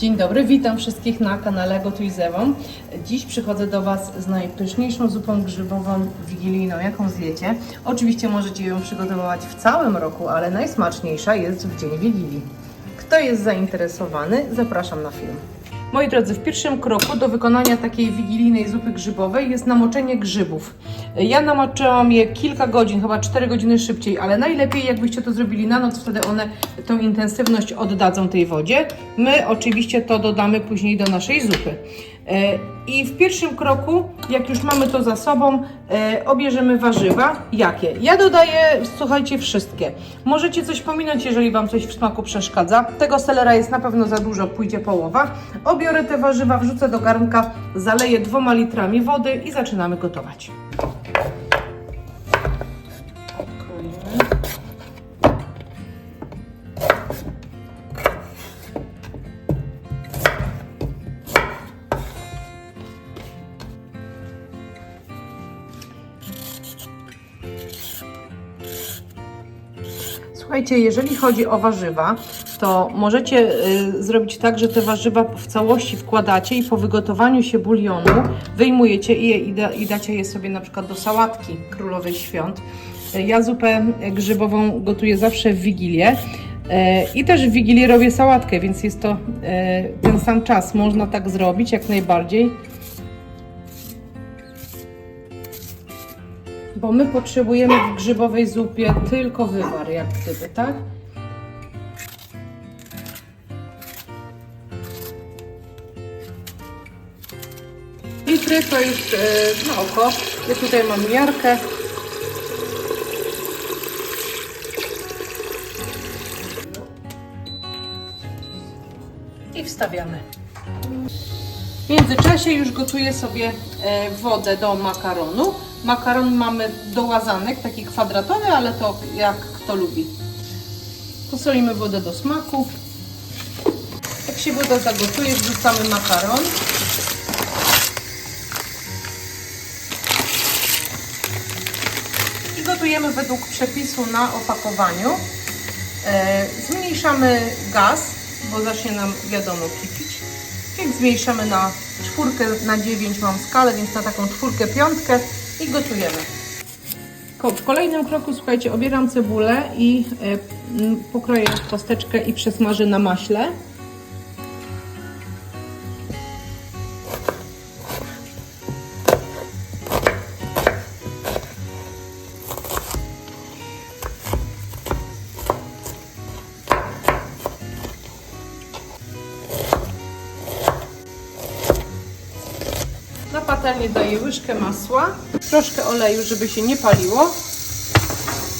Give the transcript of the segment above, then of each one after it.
Dzień dobry, witam wszystkich na kanale Gotuj z Ewą. Dziś przychodzę do Was z najpyszniejszą zupą grzybową wigilijną, jaką zjecie. Oczywiście możecie ją przygotowywać w całym roku, ale najsmaczniejsza jest w dzień Wigilii. Kto jest zainteresowany, zapraszam na film. Moi drodzy, w pierwszym kroku do wykonania takiej wigilijnej zupy grzybowej jest namoczenie grzybów. Ja namoczyłam je kilka godzin, chyba 4 godziny szybciej, ale najlepiej jakbyście to zrobili na noc, wtedy one tą intensywność oddadzą tej wodzie. My oczywiście to dodamy później do naszej zupy. E, I w pierwszym kroku, jak już mamy to za sobą, e, obierzemy warzywa. Jakie? Ja dodaję, słuchajcie, wszystkie. Możecie coś pominąć, jeżeli Wam coś w smaku przeszkadza. Tego selera jest na pewno za dużo, pójdzie połowa. Obiorę te warzywa, wrzucę do garnka, zaleję dwoma litrami wody i zaczynamy gotować. Słuchajcie, jeżeli chodzi o warzywa, to możecie y, zrobić tak, że te warzywa w całości wkładacie i po wygotowaniu się bulionu wyjmujecie je i, da, i dacie je sobie na przykład do sałatki królowej świąt. Y, Ja zupę grzybową gotuję zawsze w Wigilię. y, I też w Wigilię robię sałatkę, więc jest to y, ten sam czas. Można tak zrobić jak najbardziej. Bo my potrzebujemy w grzybowej zupie tylko wywar, jak gdyby, tak? Litry to już e, na oko. Ja tutaj mam miarkę. I wstawiamy. W międzyczasie już gotuję sobie e, wodę do makaronu. Makaron mamy do łazanek, taki kwadratowy, ale to jak kto lubi. Posolimy wodę do smaku. Jak się woda zagotuje, wrzucamy makaron. I gotujemy według przepisu na opakowaniu. E, zmniejszamy gaz, bo zacznie nam wiadomo kipić. Jak zmniejszamy na czwórkę, na 9 mam skalę, więc na taką czwórkę, piątkę i gotujemy. W kolejnym kroku, słuchajcie, obieram cebulę i e, pokroję kosteczkę i przesmażę na maśle. Daję łyżkę masła, troszkę oleju, żeby się nie paliło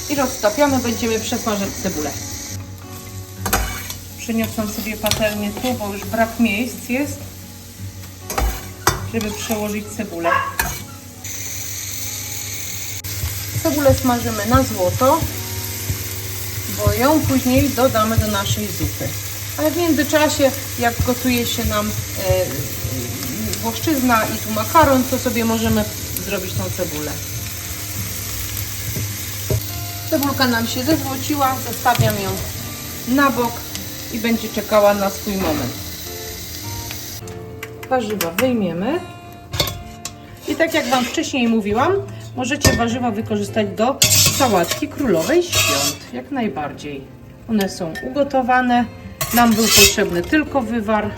i roztapiamy, będziemy przesmażać cebulę. Przyniosłam sobie patelnię tu, bo już brak miejsc jest, żeby przełożyć cebulę. Cebulę smażymy na złoto, bo ją później dodamy do naszej zupy. Ale w międzyczasie, jak gotuje się nam e, włoszczyzna i tu makaron, to sobie możemy zrobić tą cebulę. Cebulka nam się zezłociła, zostawiam ją na bok i będzie czekała na swój moment. Warzywa wyjmiemy. I tak jak Wam wcześniej mówiłam, możecie warzywa wykorzystać do sałatki królowej świąt, jak najbardziej. One są ugotowane, nam był potrzebny tylko wywar,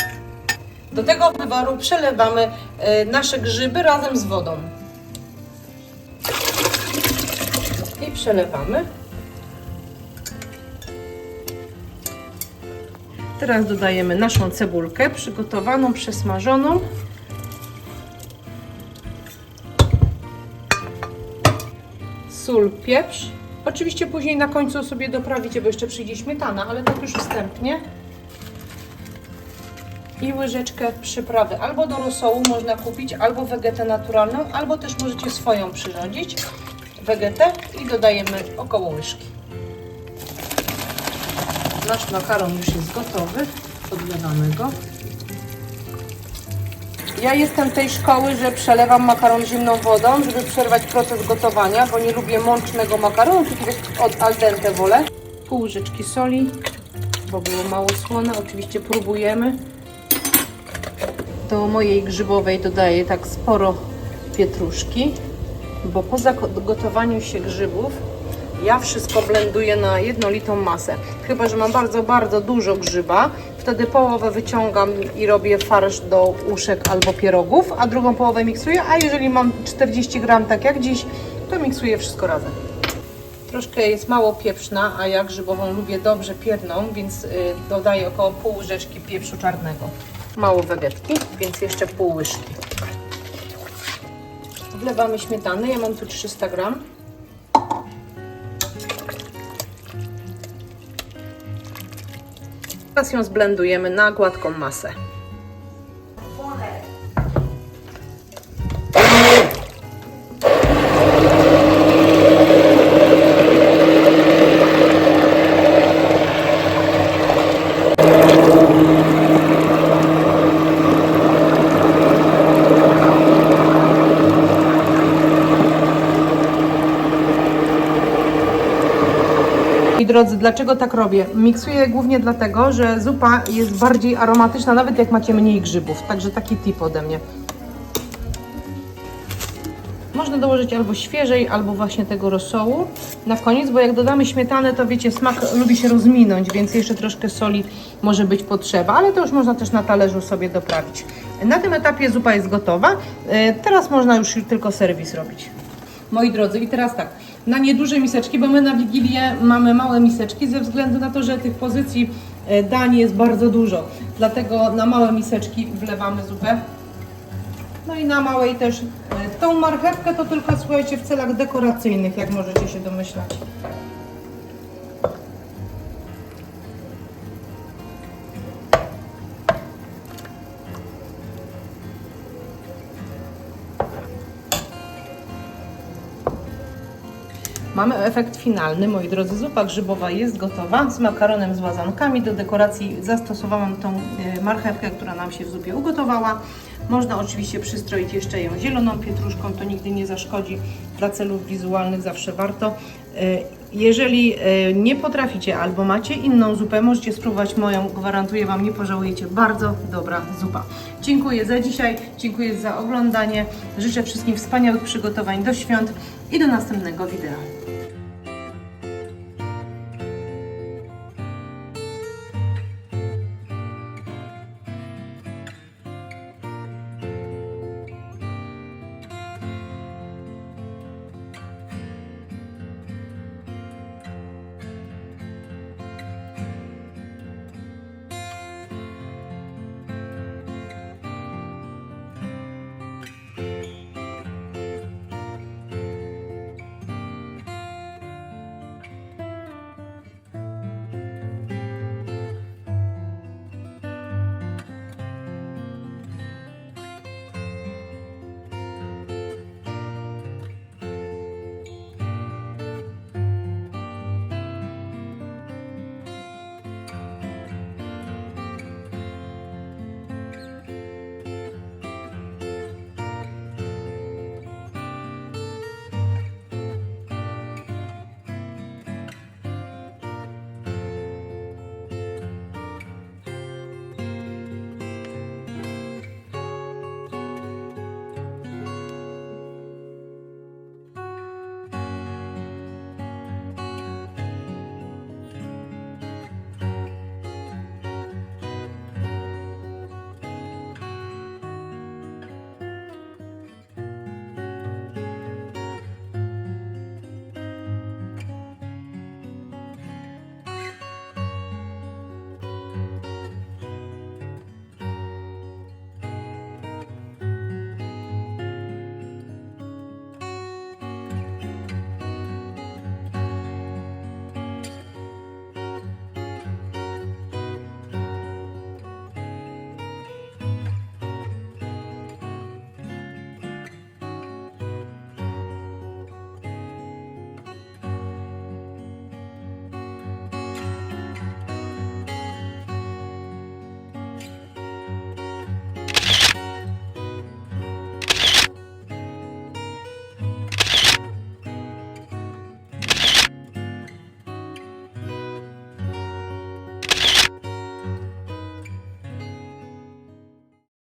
do tego wywaru przelewamy e, nasze grzyby razem z wodą. I przelewamy. Teraz dodajemy naszą cebulkę przygotowaną, przesmażoną. Sól, pieprz. Oczywiście później na końcu sobie doprawicie, bo jeszcze przyjdzie śmietana, ale tak już wstępnie i łyżeczkę przyprawy. Albo do rosołu można kupić, albo wegetę naturalną, albo też możecie swoją przyrządzić. Wegetę i dodajemy około łyżki. Nasz makaron już jest gotowy. Podlewamy go. Ja jestem tej szkoły, że przelewam makaron zimną wodą, żeby przerwać proces gotowania, bo nie lubię mącznego makaronu, tylko od al dente wolę. Pół łyżeczki soli, bo było mało słone. Oczywiście próbujemy. Do mojej grzybowej dodaję tak sporo pietruszki, bo po zagotowaniu się grzybów ja wszystko blenduję na jednolitą masę. Chyba, że mam bardzo, bardzo dużo grzyba, wtedy połowę wyciągam i robię farsz do uszek albo pierogów, a drugą połowę miksuję, a jeżeli mam 40 gram tak jak dziś, to miksuję wszystko razem. Troszkę jest mało pieprzna, a ja grzybową lubię dobrze pierną, więc y, dodaję około pół łyżeczki pieprzu czarnego. Mało wegetki, więc jeszcze pół łyżki. Wlewamy śmietany, ja mam tu 300 gram. Teraz ją zblendujemy na gładką masę. Drodzy, dlaczego tak robię? Miksuję głównie dlatego, że zupa jest bardziej aromatyczna, nawet jak macie mniej grzybów. Także taki tip ode mnie. Można dołożyć albo świeżej, albo właśnie tego rosołu na koniec, bo jak dodamy śmietanę, to wiecie, smak lubi się rozminąć, więc jeszcze troszkę soli może być potrzeba, ale to już można też na talerzu sobie doprawić. Na tym etapie zupa jest gotowa. E, Teraz można już tylko serwis robić. Moi drodzy, i teraz tak, na nieduże miseczki, bo my na Wigilię mamy małe miseczki ze względu na to, że tych pozycji e, dań jest bardzo dużo. Dlatego na małe miseczki wlewamy zupę. No i na małej też e, tą marchewkę to tylko słuchajcie w celach dekoracyjnych, jak możecie się domyślać. Mamy efekt finalny, moi drodzy. Zupa grzybowa jest gotowa z makaronem z łazankami. Do dekoracji zastosowałam tą e, marchewkę, która nam się w zupie ugotowała. Można oczywiście przystroić jeszcze ją zieloną pietruszką, to nigdy nie zaszkodzi. Dla celów wizualnych zawsze warto. Jeżeli e, nie potraficie albo macie inną zupę, możecie spróbować moją. Gwarantuję Wam, nie pożałujecie. Bardzo dobra zupa. Dziękuję za dzisiaj, dziękuję za oglądanie. Życzę wszystkim wspaniałych przygotowań do świąt i do następnego wideo.